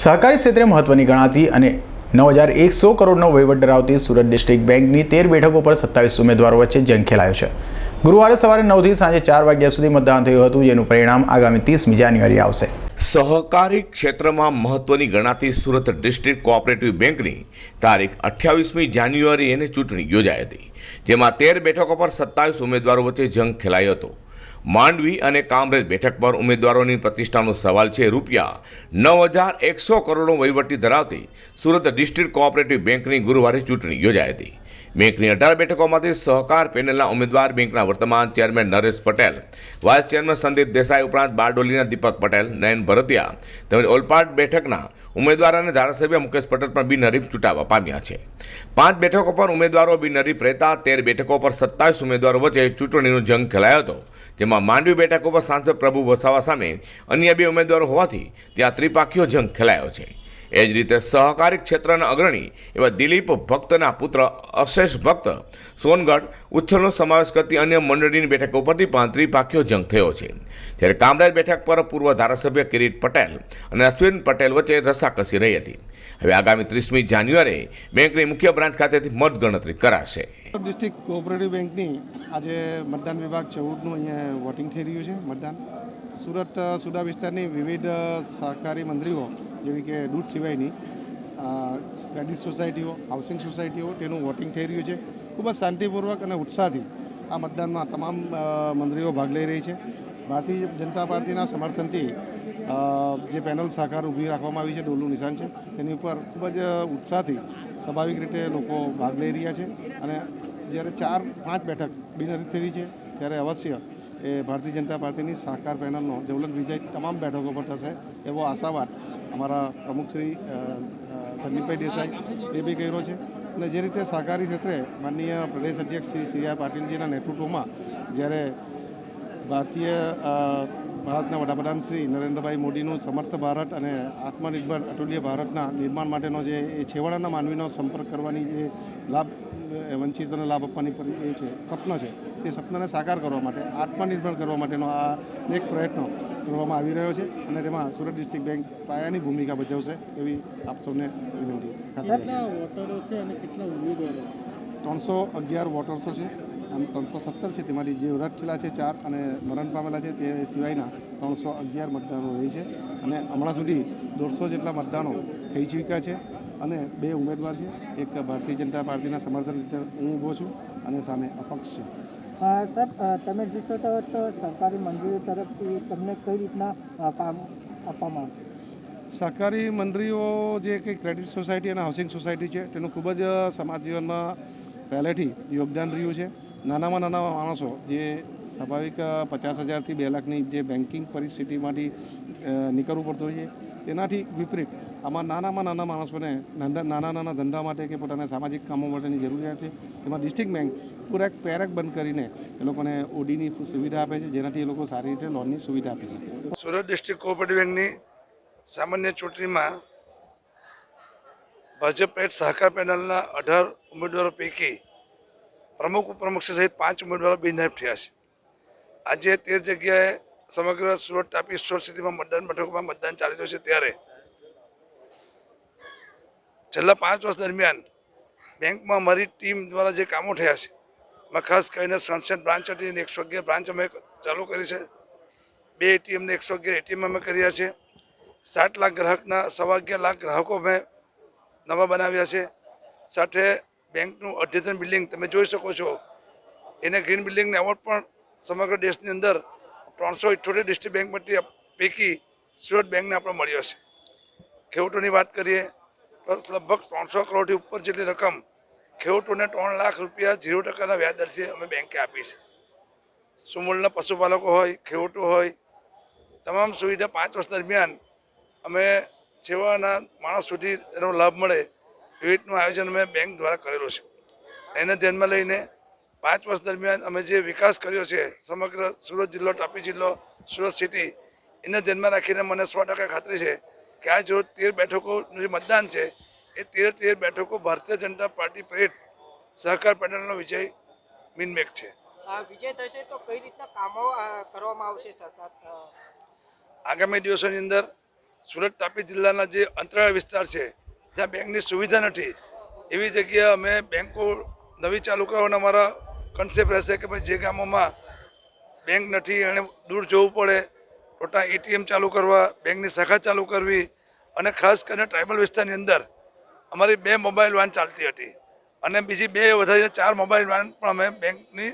સહકારી ક્ષેત્રે મહત્વની ગણાતી અને નવ હજાર એકસો કરોડનો વહીવટ ધરાવતી સુરત ડિસ્ટ્રિક્ટ બેંકની તેર બેઠકો પર સત્તાવીસ ઉમેદવારો વચ્ચે જંગ ખેલાયો છે. ગુરુવારે સવારે નવથી સાંજે ચાર વાગ્યા સુધી મતદાન થયું હતું, જેનું પરિણામ આગામી ત્રીસમી જાન્યુઆરી આવશે. સહકારી ક્ષેત્રમાં મહત્વની ગણાતી સુરત ડિસ્ટ્રિક્ટ કોઓપરેટિવ બેંકની તારીખ અઠ્યાવીસમી જાન્યુઆરીએ ચૂંટણી યોજાઈ હતી, જેમાં તેર બેઠકો પર સત્તાવીસ ઉમેદવારો વચ્ચે જંગ ખેલાયો હતો. માંડવી અને કામરેજ બેઠક પર ઉમેદવારોની પ્રતિષ્ઠાનો સવાલ છે રૂપિયા નવ હજાર એકસો કરોડનો વહીવટી ધરાવતી સુરત ડિસ્ટ્રિક્ટ કોઓપરેટિવ બેંકની ગુરુવારે ચૂંટણી યોજાઈ હતી. બેંકની અઢાર બેઠકોમાંથી સહકાર પેનલના ઉમેદવાર બેંકના વર્તમાન chairman Naresh Patel, vice chairman Sandeep Desai ઉપરાંત બારડોલીના દીપક પટેલ, નયન ભરતિયા તેમજ ઓલપાડ બેઠકના ઉમેદવાર અને ધારાસભ્ય મુકેશ પટેલ પણ બિનહરીફ ચૂંટાવા પામ્યા છે. પાંચ બેઠકો પર ઉમેદવારો બિનહરીફ રહેતા, તેર બેઠકો પર સત્તાવીસ ઉમેદવારો વચ્ચે ચૂંટણીનો જંગ ખેલાયો હતો. જેમાં માંડવી બેઠક ઉપર સાંસદ પ્રભુ વસાવા સામે અન્ય બે ઉમેદવારો હોવાથી ત્યાં ત્રિપાખીઓ જંગ ખેલાયો છે. એ જ રીતે સહકારી ક્ષેત્રના અગ્રણી એવા દિલીપ ભક્તના પુત્ર અશેષ ભક્ત સોનગઢ ઉચ્છલનો સમાવેશ કરતી અન્ય મંડળીની બેઠકો પરથી પણ ત્રિપાખીઓ જંગ થયો છે. જ્યારે કામરાજ બેઠક પર પૂર્વ ધારાસભ્ય કિરીટ પટેલ અને અશ્વિન પટેલ વચ્ચે રસાકસી રહી હતી. હવે આગામી ત્રીસમી જાન્યુઆરીએ બેંકની મુખ્ય બ્રાન્ચ ખાતેથી મતગણતરી કરાશે. ડિસ્ટ્રિક્ટ કોઓપરેટિવ બેંકની આજે મતદાન વિભાગ ચૌદનું અહીંયા વોટિંગ થઈ રહ્યું છે મતદાન. સુરત સુડા વિસ્તારની વિવિધ સહકારી મંડળીઓ જેવી કે દૂધ સિવાયની ક્રેડિટ સોસાયટીઓ, હાઉસિંગ સોસાયટીઓ તેનું વોટિંગ થઈ રહ્યું છે. ખૂબ જ શાંતિપૂર્વક અને ઉત્સાહથી આ મતદાનમાં તમામ મંત્રીઓ ભાગ લઈ રહી છે. ભારતીય જનતા પાર્ટીના સમર્થનથી જે પેનલ સાકાર ઊભી રાખવામાં આવી છે ડોલનું નિશાન છે તેની ઉપર ખૂબ જ ઉત્સાહથી સ્વાભાવિક રીતે લોકો ભાગ લઈ રહ્યા છે અને જ્યારે ચાર પાંચ બેઠક બિનહરીફ થઈ છે ત્યારે અવશ્ય એ ભારતીય જનતા પાર્ટીની સાકાર પેનલનો જ્વલંત વિજય તમામ બેઠકો પર થશે એવો આશાવાદ અમારા પ્રમુખ શ્રી અ, અ, સંદીપભાઈ દેસાઈ એ બી કર્યો છે. અને જે રીતે સહકારી ક્ષેત્રે માનનીય પ્રદેશ અધ્યક્ષ શ્રી સી આર પાટીલજીના નેતૃત્વમાં જ્યારે ભારતીય ભારતના વડાપ્રધાન શ્રી નરેન્દ્રભાઈ મોદીનું સમર્થ ભારત અને આત્મનિર્ભર અતુલ્ય ભારતના નિર્માણ માટેનો જે એ છેવાડાના માનવીનો સંપર્ક કરવાની જે લાભ વંચિતોને લાભ આપવાની પર- એ છે સપન છે. તે સપનાને સાકાર કરવા માટે આત્મનિર્ભર કરવા માટેનો આ એક પ્રયત્ન કરવામાં આવી રહ્યો છે અને તેમાં સુરત ડિસ્ટ્રિક્ટ બેંક પાયાની ભૂમિકા ભજવશે એવી આપ સૌને વિનંતી. ત્રણસો અગિયાર વોટર્સો છે. આમ ત્રણસો સત્તર છે તેમાંથી જે રદ થયેલા છે ચાર અને મરણ પામેલા છે તે સિવાયના ત્રણસો અગિયાર મતદારો રહે છે. અને હમણાં સુધી દોઢસો જેટલા મતદાનો થઈ ચૂક્યા છે અને બે ઉમેદવાર છે. એક ભારતીય જનતા પાર્ટીના સમર્થન રીતે હું ઊભો છું અને સામે અપક્ષ છે. સર તમે જીતો તો તો સરકારી મંજૂરી તરફથી તમને કઈ રીતના કામ આપવામાં આવશે સહકારી મંડળીઓ જે કંઈ ક્રેડિટ સોસાયટી અને હાઉસિંગ સોસાયટી છે તેનું ખૂબ જ સમાજ જીવનમાં પહેલેથી યોગદાન રહ્યું છે. નાનામાં નાના માણસો જે સ્વાભાવિક પચાસ હજારથી બે લાખની જે બેન્કિંગ પરિસ્થિતિમાંથી નીકળવું પડતું હોય છે, તેનાથી વિપરીત આમાં નાનામાં નાના માણસોને નાના નાના ધંધા માટે કે પોતાના સામાજિક કામો માટેની જરૂરિયાત છે, તેમાં ડિસ્ટ્રિક્ટ બેંક પૂરેક પેરેક બંધ કરીને એ લોકોને ઓડીની સુવિધા આપે છે, જેનાથી એ લોકો સારી રીતે લોનની સુવિધા આપી શકે. સુરત ડિસ્ટ્રિક્ટ કોઓપરેટિવ બેંકની સામાન્ય ચૂંટણીમાં ભાજપ પેટ સહકાર પેનલના અઢાર ઉમેદવારો પૈકી પ્રમુખ ઉપપ્રમુખ સહિત પાંચ ઉમેદવારો બિનહરીફ થયા છે. આજે તેર જગ્યાએ સમગ્ર સુરત તાપી સુરત સિટીમાં મતદાન મથકોમાં મતદાન ચાલી રહ્યું છે ત્યારે. છેલ્લા પાંચ વર્ષ દરમિયાન બેંકમાં અમારી ટીમ દ્વારા જે કામો થયા છે, એમાં ખાસ કરીને સનસેટ બ્રાન્ચ હતી એકસો અગિયાર બ્રાન્ચ અમે ચાલુ કરી છે. બે એટીએમને એકસો અગિયાર એટીએમ અમે કર્યા છે. સાત લાખ ગ્રાહકના, સવા અગિયાર લાખ ગ્રાહકો મેં નવા બનાવ્યા છે. સાથે બેંકનું અદ્યતન બિલ્ડિંગ તમે જોઈ શકો છો. એને ગ્રીન બિલ્ડિંગને એવોર્ડ પણ સમગ્ર દેશની અંદર ત્રણસો ઇઠ્યોતેર ડિસ્ટ્રિક્ટ બેંકમાંથી પૈકી સુરત બેંકને આપણે મળ્યો છે. ખેડૂતોની વાત કરીએ તો લગભગ ત્રણસો કરોડથી ઉપર જેટલી રકમ ખેડૂતોને ત્રણ લાખ રૂપિયા ઝીરો ટકાના વ્યાજ દરથી અમે બેંકે આપી છે. સુમૂલના પશુપાલકો હોય, ખેડૂતો હોય, તમામ સુવિધા પાંચ વર્ષ દરમિયાન અમે સેવાના માણસ સુધી એનો લાભ મળે એવી રીતનું આયોજન અમે બેંક દ્વારા કરેલું છે. એને ધ્યાનમાં લઈને પાંચ વર્ષ દરમિયાન અમે જે વિકાસ કર્યો છે સમગ્ર સુરત જિલ્લો તાપી જિલ્લો સુરત સિટી એને ધ્યાનમાં રાખીને મને સો ટકા ખાતરી છે કે આ જો તેર બેઠકોનું જે મતદાન છે એ તેર તેર બેઠકો ભારતીય જનતા પાર્ટી પ્રેરિત સહકાર પેનલનો વિજય મિનમેક છે. વિજય થશે તો કઈ રીતના કામો કરવામાં આવશે સરકાર? આગામી દિવસોની અંદર સુરત તાપી જિલ્લાના જે અંતરાળ વિસ્તાર છે જ્યાં બેંકની સુવિધા નથી. એવી જગ્યાએ અમે બેંકો નવી ચાલુ કરવાના અમારા કન્સેપ્ટ રહેશે કે ભાઈ જે ગામોમાં બેંક નથી એણે દૂર જવું પડે. ખોટા એટીએમ ચાલુ કરવા, બેંકની શાખા ચાલુ કરવી અને ખાસ કરીને ટ્રાઇબલ વિસ્તારની અંદર અમારી બે મોબાઈલ વાન ચાલતી હતી. અને બીજી બે વધારીને ચાર મોબાઈલ વાન પણ અમે બેંકની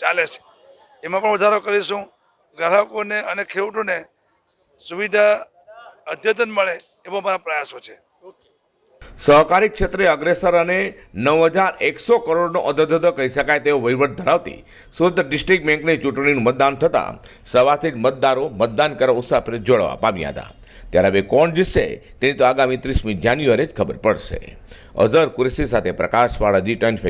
ચાલે છે. એમાં પણ વધારો કરીશું. ગ્રાહકોને અને ખેડૂતોને સુવિધા અદ્યતન મળે એવો અમારા પ્રયાસો છે. સહકારી ક્ષેત્રે અગ્રેસર અને નવ હજાર એકસો કરોડનો અધધધ કહી શકાય તેવો વહીવટ ધરાવતી સુરત ડિસ્ટ્રિક્ટ બેંકની ચૂંટણીનું મતદાન થતાં સવારથી જ મતદારો મતદાન કરવા ઉત્સાહભેર જોડવા પામ્યા હતા. ત્યારે હવે કોણ જીતશે તેની તો આગામી ત્રીસમી જાન્યુઆરી જ ખબર પડશે. અઝર કુરેશી સાથે પ્રકાશવાળા જી ટ્વેન્ટી